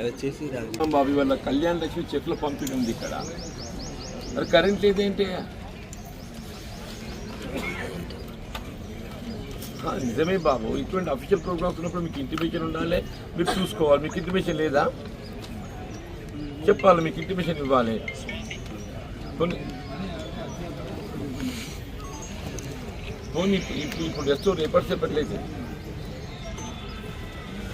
చేసి బాబు వాళ్ళ కళ్యాణ లక్ష్మి చెట్లు పంపిణీ ఉంది ఇక్కడ. మరి కరెంట్ లేదేంటి నిజమే బాబు ఇటువంటి అఫీషియల్ ప్రోగ్రామ్స్ ఉన్నప్పుడు మీకు ఇంటిమేషన్ ఉండాలి. మీరు చూసుకోవాలి. మీకు ఇంటిమేషన్ లేదా? చెప్పాలి మీకు ఇంటిమేషన్ ఇవ్వాలి. కొన్ని పోనీ ఇప్పుడు- ఇప్పుడు ఇప్పుడు చెప్పట్లేదు.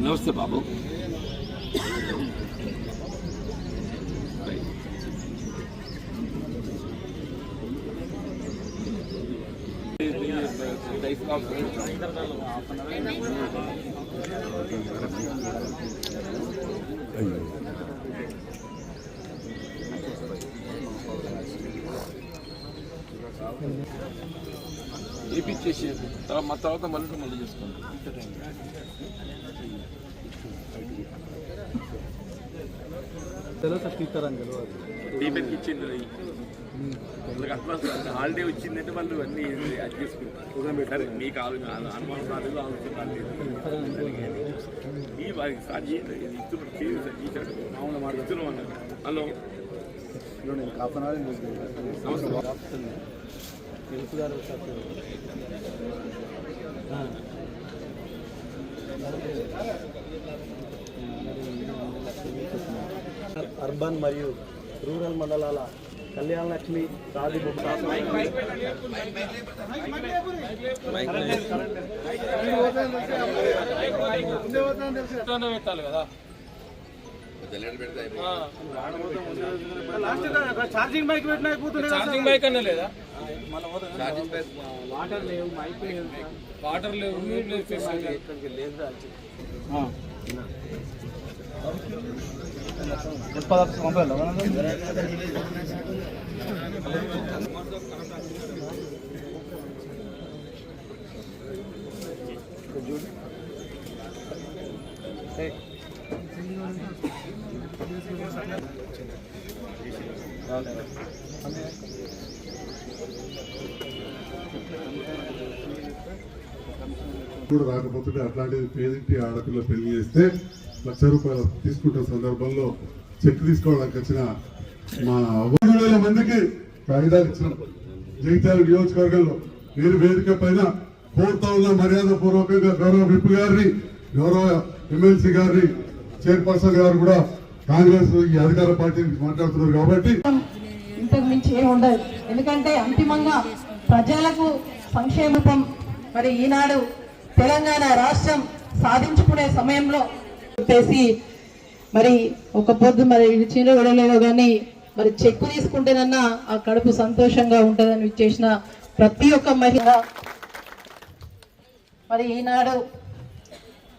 కదా అనుకున్నా నమస్తే బాబు చేపించేసి తర్వాత మా తర్వాత మళ్ళీ మళ్ళీ దీపెన్కి వాళ్ళకి అడ్వాన్స్ హాలిడే వచ్చిందంటే వాళ్ళు అన్ని అది చేసుకుంటారు. సరే మీకు ఆలో- ఆలో- అనుమానం రాలేదు ఆలోచన రాలేదు. వారికి సార్ మాట ఇస్తున్నాం అన్నారు హలో నమస్తే అర్బన్ మరియు రూరల్ మండలాల కళ్యాణ లక్ష్మి సాది పెట్టాలి కదా ఛార్జింగ్ బైక్ పెట్టిన అయిపోతుంది ఛార్జింగ్ బైక్ అన్న లేదా? వాటర్ లేవు మైక్ వాటర్ లేవు నీళ్ళు లేవు ఫెసిలిటీ లేదు కూడా రాకపోతుంటే అట్లాంటిది పేదింటి ఆడపిల్ల పెళ్ళి చేస్తే లక్ష రూపాయలు తీసుకుంటున్న సందర్భంలో చెక్ తీసుకోవడానికి వచ్చిన మా మూడు వేల మందికి కాగితాలు ఇచ్చిన. జగిత్యాల నియోజకవర్గంలో మీరు వేదిక పైన కోరుతా ఉన్న మర్యాద పూర్వకంగా గౌరవ విప్ గారిని గౌరవ ఎమ్మెల్సీ గారిని చైర్పర్సన్ గారు కూడా కాంగ్రెస్ ఈ అధికార పార్టీ మాట్లాడుతున్నారు కాబట్టి ఇంతకు మించి ఏమి ఉండదు. ఎందుకంటే అంతిమంగా ప్రజలకు సంక్షేమం మరి ఈనాడు తెలంగాణ రాష్ట్రం సాధించుకునే సమయంలో చెప్పేసి మరి ఒక పొద్దు మరి ఇచ్చిన విడలేదో కానీ మరి చెక్కు తీసుకుంటేనన్నా ఆ కడుపు సంతోషంగా ఉంటుందని చేసిన ప్రతి ఒక్క మహిళ. మరి ఈనాడు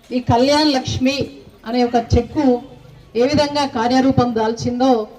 ఈ కళ్యాణ్ లక్ష్మి అనే ఒక చెక్కు ఏ విధంగా కార్యరూపం దాల్చిందో